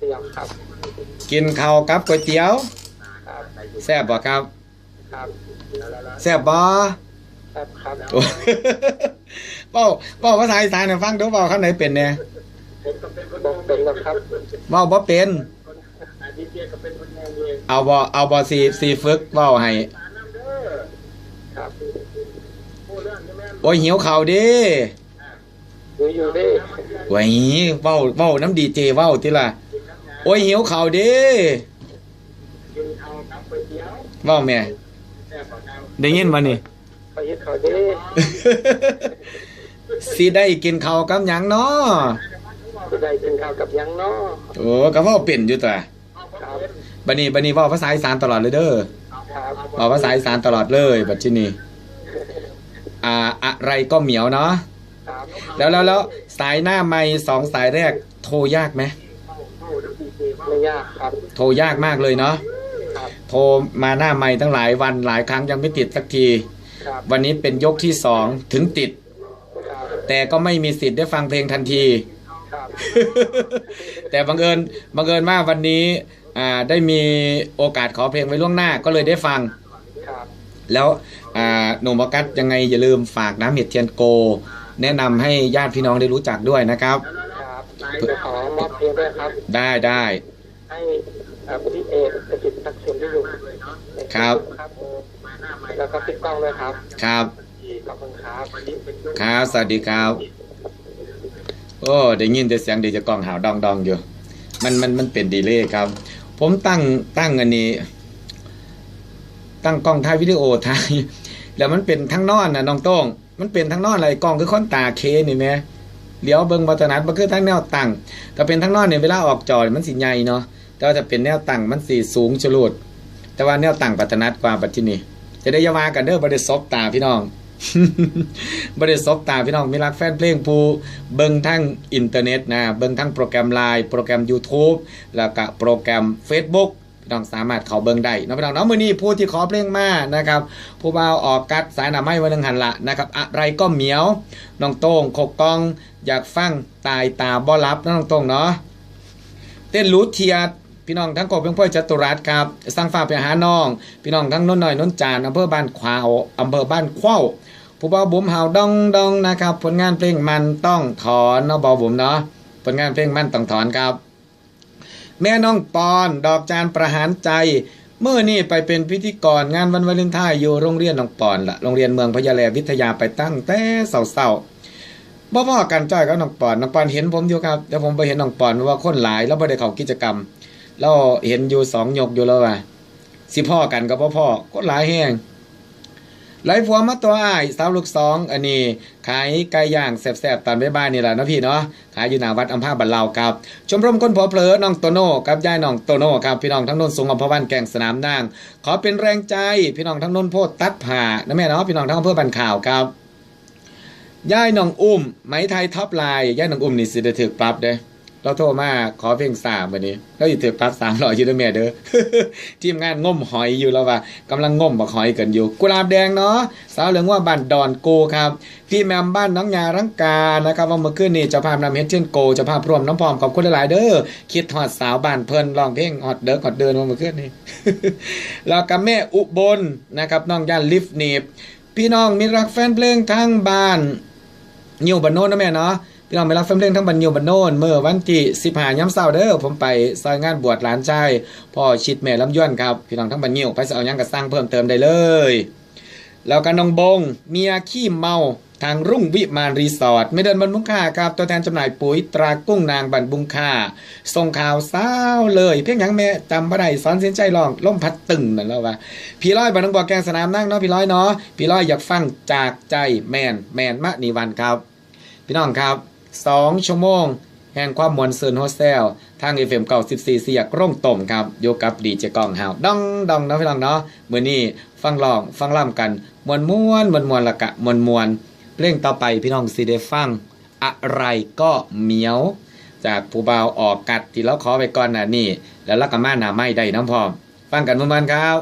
เตี๋ยวครับ กินข้าวกับก๋วยเตี๋ยวครับแซ่บบ่ครับครับแซ่บบ่ครับครับโอ้เว้าเว้าภาษาอีสานให้ฟังดูเว้าคำไหนเป็นแหน่บอกเป็นแล้วครับเว้าบ่เป็นอาทิตย์เดียวก็เป็นคนงานเองเอาบ่เอาบ่สิสิฝึกเว้าให้ครับโอ้ยหิวข้าวเด้ดูอยู่ดิโอ้ยเว้าเว้าน้ำดีเจเว้าติล่ะ โอ้ยหิวข้าวเด้กินเอาครับก๋วยเตี๋ยวเว้าแม่แซ่บกว่าครับได้ยินบ่นี่ ไปยึดเขาดิสิได้กินข้าวกับหยังเนาะจะได้กินข้าวกับยังเนาะโอ้ก็เว้าเป็นอยู่ตัวครับบัดนี้บัดนี้เว้าภาษาอีสานตลอดเลยเด้อครับเว้าภาษาอีสานตลอดเลยบัดที่นี้อ่าอะไรก็เหมียวเนาะครับแล้วแล้วแล้วสายหน้าไม้สองสายแรกโทรยากไหม ไม่ยากครับ โทรยากมากเลยเนาะครับโทรมาหน้าไม้ตั้งหลายวันหลายครั้งยังไม่ติดสักทีครับวันนี้เป็นยกที่สองถึงติดครับแต่ก็ไม่มีสิทธิ์ได้ฟังเพลงทันทีครับแต่บังเอิญบังเอิญว่าวันนี้อ่าได้มีโอกาสขอเพลงไว้ล่วงหน้าก็เลยได้ฟังครับแล้วอ่าหนุ่มออกัสยังไงอย่าลืมฝากน้ำเห็ดเทียนโก แนะนำให้ญาติพี่น้องได้รู้จักด้วยนะครับครับจะขอมอบ เพลงด้วยครับ ได้ได้ให้เอ่อพี่เอกประสิทธิ์ทักษิณที่อยู่ในครับครับแล้วก็ติดกล้องด้วยครับ ครับขอบคุณครับครับสวัสดีครับโอ้ได้ยินแต่เสียงเดียวจะกล้องหาวดองดองอยู่ มันมันมันเป็นดีเลย์ครับ ผมตั้งตั้งอันนี้ ตั้งกล้องถ่ายวิดีโอถ่ายแล้วมันเป็นทั้งนอนนะน้องโต้งมันเป็นทั้งนอนอะไรกล้องคือค้นตาเคนี่แหม่ เดี๋ยวเบิ่งวัฒนัดมันคือทั้งแนวตั้งถ้าเป็นทั้งนอนเนี่ยเวลาออกจอมันสิใหญ่เนาะแต่ว่าถ้าเป็นแนวตั้งมันสิสูงฉลุดแต่ว่าแนวตั้งปัฒนัดกว่าปัจจุบันจะได้ยาวากันเด้อบ่ได้ซบตาพี่น้องบ่ได้ซบตาพี่น้องมีรักแฟนเพลงผู้เบิ่งทั้งอินเทอร์เน็ตนะเบิ่งทั้งโปรแกรม Line โปรแกรม YouTube แล้วก็โปรแกรม Facebook น้องสามารถเขาเบิ่งได้เนาะพี่น้องเนาะมื้อนี้ผู้ที่ขอเพลงมานะครับผู้บ่าวออกกัดสายหนาไม้วันนึงหันละนะครับอะไรก็เหมียวน้องโต้งโคกกอง อยากฟังตายตาบ่รับน้องโต้งเนาะเต้นรูทเทียดพี่น้องทั้งกบเพียงพ่อยจตุรัสครับสั่งฝาไปหาน้อง พี่น้องทั้งโน้นหน่อยโน้นจานอำเภอบ้านขวาวอำเภอบ้านเข้าวผู้บ่าวบุ๋มหาดองดองนะครับ ผลงานเพลงมันต้องถอนเนาะบ่าวบุ๋มเนาะผลงานเพลงมันต้องถอนครับ แม่น้องปอน ดอกจานประหารใจเมื่อนี่ไปเป็นพิธีกรงานวันวาเลนไทน์อยู่โรงเรียนน้องปอนละโรงเรียนเมืองพญาแลวิทยาไปตั้งแต่เศร้าๆบ่พ่อกันจ้อยกับน้องปอนน้องปอนเห็นผมอยู่ครับแต่ผมไปเห็นน้องปอนว่าคนหลายแล้วบ่ได้เข้ากิจกรรม แล้วเห็นอยู่สองยกอยู่แล้วว่าสิพ่อกันกับพ่อพ่อคนหลายแห้ง ไหลผัวมาตัวอ้ายสาวลูกสองอันนี้ขายไก่ย่างแซ่บๆตอนบ่ายๆนี่แหละนะพี่เนาะขายอยู่หน้าวัดอัมพาบันเลาครับชมรมคนผัวเผลอน้องโตโน่กับยายน้องโตโน่ครับพี่น้องทั้งนนสูงอำเภอบ้านแก่งสนามนาง ขอเป็นแรงใจพี่น้องทั้งนนโพดตัดผ่านะแม่เนาะพี่น้องทั้งอำเภอบ้านข่าวครับย่ายน้องอุ้ม ไหมไทยท็อปไลน์ย่ายน้องอุ้มนี่สิได้ถือปรับเด้อ เราโทรมาขอเพลงสามวันนี้เราอยู่เถือปับสามร้อยอยู่ด้วยแม่เด้อทีมงานง่มหอยอยู่แล้วว่ากำลังง่มบักหอยกันอยู่ กุหลาบแดงเนาะสาวเหลืองว่าบ้านดอนโกครับพี่แมมบ้านน้องยารังกานะครับว่าเมื่อคืนนี้เจะพามนำเฮดเช่นโกเจะพาพร่วมน้ำพร้อมขอบคุณหลายเด้อคิดฮอดสาวบ้านเพิ่นร้องเพลงฮอดเด้อฮอดเดินมาเมื่อคืนนี้แล้วกับแม่อุบลนะครับน้องย่านลิฟต์เนบพี่น้องมีรักแฟนเพลงทางบ้านนิวบันโนนนะแม่เนาะ พี่น้องไปรับแฟนเพลงทั้งบันนิวบันโนนเมื่อวันที่15ย้ำเศร้าเด้อผมไปซอยงานบวชหลานชายพ่อชิดแม่ลำย้วนครับพี่น้องทั้งบันนิวไปสิเอายังก็สร้างเพิ่มเติมได้เลย แล้วก็น้องบงเมียขี้เมาทางรุ่งวิมานรีสอร์ทไม่เดินบนบุงค่าครับตัวแทนจำหน่ายปุ๋ยตรากุ้งนางบันบุงค่าส่งข่าวเศร้าเลย เพียงยังแม่จำบ่ได้สอนเส้นใจลองล่มพัดตึงนั่นแล้วว่าพี่ร้อยบันนังบอกแกงสนามนั่งเนาะพี่ร้อยเนาะพี่ร้อยอยากฟังจากใจแมนแมนมะนีวันครับ พี่น้องครับ สองชั่วโมง แห่งความมวลซืนโฮสเทลทาง FM เก่า14 เสียกร่งต่มครับอยู่กับดีเจกองหาวดองดองนะพี่น้องเนาะมื้อนี้ฟังร้องฟังล่ำกันมวนมวนมวนมวนละกะมวนมวนเพลงต่อไปพี่น้องสิได้ฟังอะไรก็เหมียว จากผู้บ่าวออกกัดที่เราขอไปก่อนน่ะนี่ แล้วลักกะมาหน้าไม่ได้น้ำพร้อม ฟังกันมันๆครับ